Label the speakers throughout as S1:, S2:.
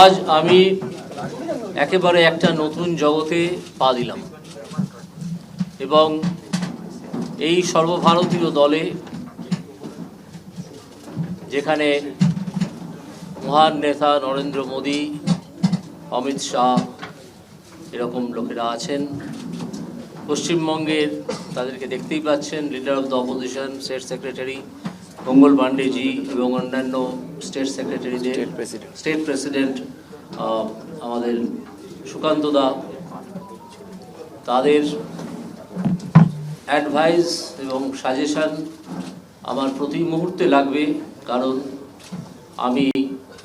S1: আজ আমি একেবারে একটা নতুন জগতে পা দিলাম এবং এই সর্বভারতীয় দলে যেখানে মহান নেতা নরেন্দ্র মোদী, অমিত শাহ এরকম লোকেরা আছেন, পশ্চিমবঙ্গের তাদেরকে দেখতেই পাচ্ছেন leader of the opposition state secretary Mangal Pandeji এবং অন্যান্য স্টেট সেক্রেটারিদের স্টেট প্রেসিডেন্ট আমাদের সুকান্ত দা। তাদের অ্যাডভাইস এবং সাজেশন আমার প্রতি মুহূর্তে লাগবে কারণ আমি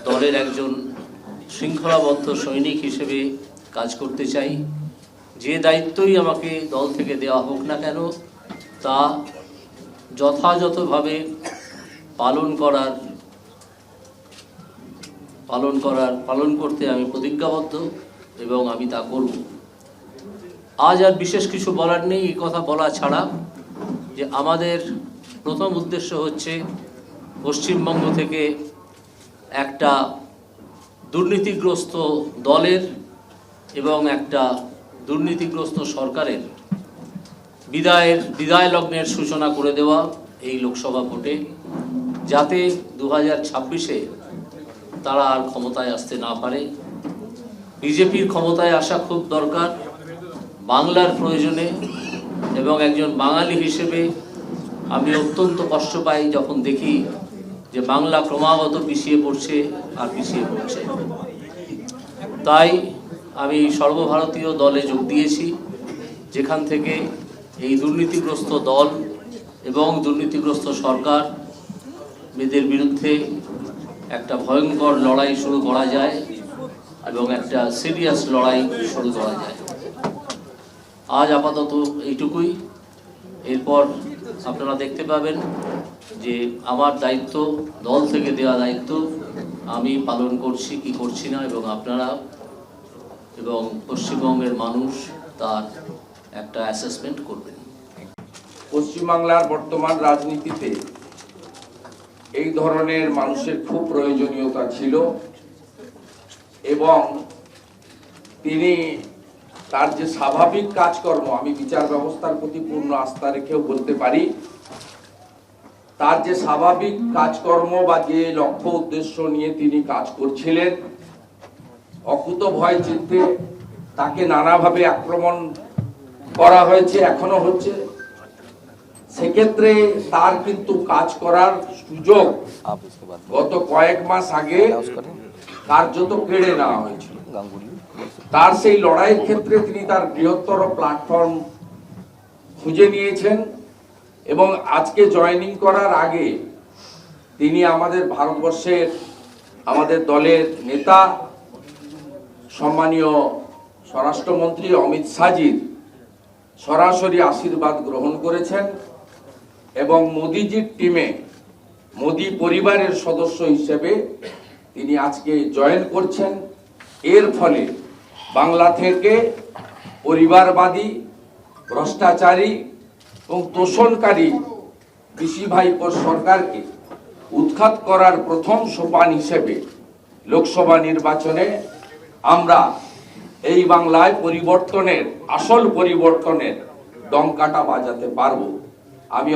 S1: দলের একজন শৃঙ্খলাবদ্ধ সৈনিক হিসেবে কাজ করতে চাই। যে দায়িত্বই আমাকে দল থেকে দেওয়া হোক না কেন তা যথাযথভাবে পালন করার পালন করার, পালন করতে আমি প্রতিজ্ঞাবদ্ধ এবং আমি তা করব। আজ আর বিশেষ কিছু বলার নেই, এই কথা বলা ছাড়া। যে আমাদের প্রথম উদ্দেশ্য হচ্ছে পশ্চিমবঙ্গ থেকে একটা দুর্নীতিগ্রস্ত দলের এবং একটা দুর্নীতিগ্রস্ত সরকারের বিদায়ের, বিদায় লগ্নের সূচনা করে দেওয়া এই লোকসভা ভোটে। যাতে দু হাজার ছাব্বিশে তারা আর ক্ষমতায় আসতে না পারে। বিজেপির ক্ষমতায় আসা খুব দরকার বাংলার প্রয়োজনে এবং একজন বাঙালি হিসেবে আমি অত্যন্ত কষ্ট পাই যখন দেখি যে বাংলা ক্রমাগত পিছিয়ে পড়ছে আর পিছিয়ে পড়ছে। তাই আমি সর্বভারতীয় দলে যোগ দিয়েছি, যেখান থেকে এই দুর্নীতিগ্রস্ত দল এবং দুর্নীতিগ্রস্ত সরকার মেয়েদের বিরুদ্ধে একটা ভয়ঙ্কর লড়াই শুরু করা যায় এবং একটা সিরিয়াস লড়াই শুরু করা যায়। আজ আপাতত এইটুকুই। এরপর আপনারা দেখতে পাবেন যে আমার দায়িত্ব, দল থেকে দেওয়া দায়িত্ব, আমি পালন করছি কি করছি না এবং আপনারা এবং পশ্চিমবঙ্গের মানুষ তার একটা অ্যাসেসমেন্ট করবেন।
S2: পশ্চিমবাংলার বর্তমান রাজনীতিতে এই ধরনের মানুষের খুব প্রয়োজনীয়তা ছিল এবং তিনি তার যে স্বাভাবিক কাজকর্ম, আমি বিচার ব্যবস্থার প্রতি পূর্ণ আস্থা রেখেও বলতে পারি, তার যে স্বাভাবিক কাজকর্ম বা যে লক্ষ্য উদ্দেশ্য নিয়ে তিনি কাজ করছিলেন অকুত ভয় চিত্তে তাকে নানাভাবে আক্রমণ করা হয়েছে, এখনও হচ্ছে। সেক্ষেত্রে তার কিন্তু কাজ করার সুযোগ গত কয়েক মাস আগে কার্যত কেড়ে নেওয়া হয়েছিল। তার সেই লড়াইয়ের ক্ষেত্রে তিনি তার বৃহত্তর প্ল্যাটফর্ম খুঁজে নিয়েছেন এবং আজকে জয়নিং করার আগে তিনি আমাদের ভারতবর্ষের আমাদের দলের নেতা, সম্মানীয় স্বরাষ্ট্রমন্ত্রী অমিত শাহজির সরাসরি আশীর্বাদ গ্রহণ করেছেন। এবং মোদিজির টিমে মোদি পরিবারের সদস্য হিসেবে তিনি আজকে জয়েন করছেন। এর ফলে বাংলা থেকে পরিবারবাদী, ভ্রষ্টাচারী এবং তোষণকারী কৃষি ভাইপো সরকারকে উৎখাত করার প্রথম সোপান হিসেবে লোকসভা নির্বাচনে আমরা এই বাংলায় পরিবর্তনের, আসল পরিবর্তনের ডঙ্কাটা বাজাতে পারব। আমি